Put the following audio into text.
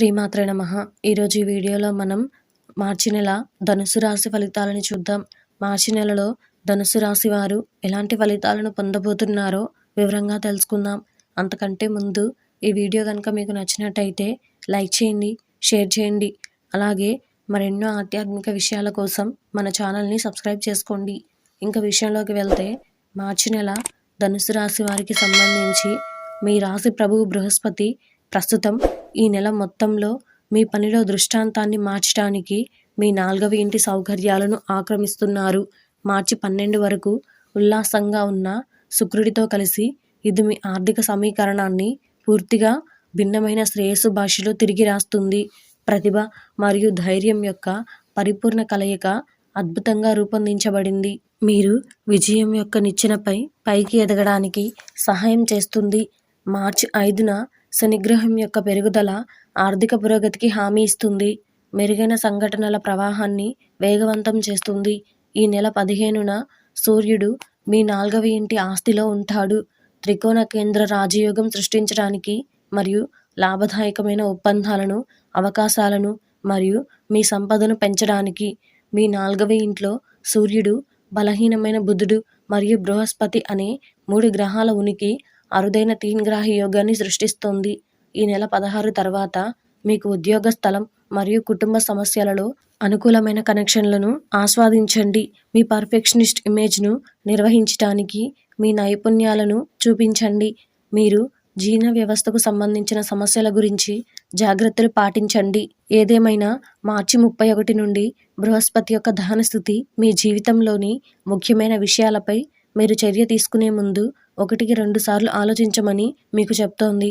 శ్రీమాత్రే నమ. ఈరోజు ఈ వీడియోలో మనం మార్చి నెల ధనుసు రాశి ఫలితాలను చూద్దాం. మార్చి నెలలో ధనుసు రాశి వారు ఎలాంటి ఫలితాలను పొందబోతున్నారో వివరంగా తెలుసుకుందాం. అంతకంటే ముందు ఈ వీడియో కనుక మీకు నచ్చినట్టయితే లైక్ చేయండి షేర్ చేయండి. అలాగే మరెన్నో ఆధ్యాత్మిక విషయాల కోసం మన ఛానల్ని సబ్స్క్రైబ్ చేసుకోండి. ఇంకా విషయంలోకి వెళ్తే మార్చి నెల ధనుసు రాశి వారికి సంబంధించి మీ రాశి ప్రభువు బృహస్పతి ప్రస్తుతం ఈ నెల మొత్తంలో మీ పనిలో దృష్టాంతాన్ని మార్చడానికి మీ నాలుగవ ఇంటి సౌకర్యాలను ఆక్రమిస్తున్నారు. మార్చి పన్నెండు వరకు ఉల్లాసంగా ఉన్న శుక్రుడితో కలిసి ఇది మీ ఆర్థిక సమీకరణాన్ని పూర్తిగా భిన్నమైన శ్రేయస్సు భాషలో తిరిగి రాస్తుంది. ప్రతిభ మరియు ధైర్యం యొక్క పరిపూర్ణ కలయిక అద్భుతంగా రూపొందించబడింది. మీరు విజయం యొక్క నిచ్చెనపై పైకి ఎదగడానికి సహాయం చేస్తుంది. మార్చి ఐదున శనిగ్రహం యొక్క పెరుగుదల ఆర్థిక పురోగతికి హామీ ఇస్తుంది. మెరుగైన సంఘటనల ప్రవాహాన్ని వేగవంతం చేస్తుంది. ఈ నెల పదిహేనున సూర్యుడు మీ నాలుగవ ఇంటి ఆస్తిలో ఉంటాడు. త్రికోణ కేంద్ర రాజయోగం సృష్టించడానికి మరియు లాభదాయకమైన ఒప్పందాలను అవకాశాలను మరియు మీ సంపదను పెంచడానికి మీ నాలుగవ ఇంట్లో సూర్యుడు బలహీనమైన బుధుడు మరియు బృహస్పతి అనే మూడు గ్రహాల ఉనికి అరుదైన తీన్ గ్రహ యోగాన్ని సృష్టిస్తోంది. ఈ నెల పదహారు తర్వాత మీకు ఉద్యోగ స్థలం మరియు కుటుంబ సమస్యలలో అనుకూలమైన కనెక్షన్లను ఆస్వాదించండి. మీ పర్ఫెక్షనిస్ట్ ఇమేజ్ను నిర్వహించడానికి మీ నైపుణ్యాలను చూపించండి. మీరు జీర్ణ వ్యవస్థకు సంబంధించిన సమస్యల గురించి జాగ్రత్తలు పాటించండి. ఏదేమైనా మార్చి ముప్పై ఒకటి నుండి బృహస్పతి యొక్క దహన స్థితి మీ జీవితంలోని ముఖ్యమైన విషయాలపై మీరు చర్య తీసుకునే ముందు ఒకటికి రెండు సార్లు ఆలోచించమని మీకు చెప్తోంది.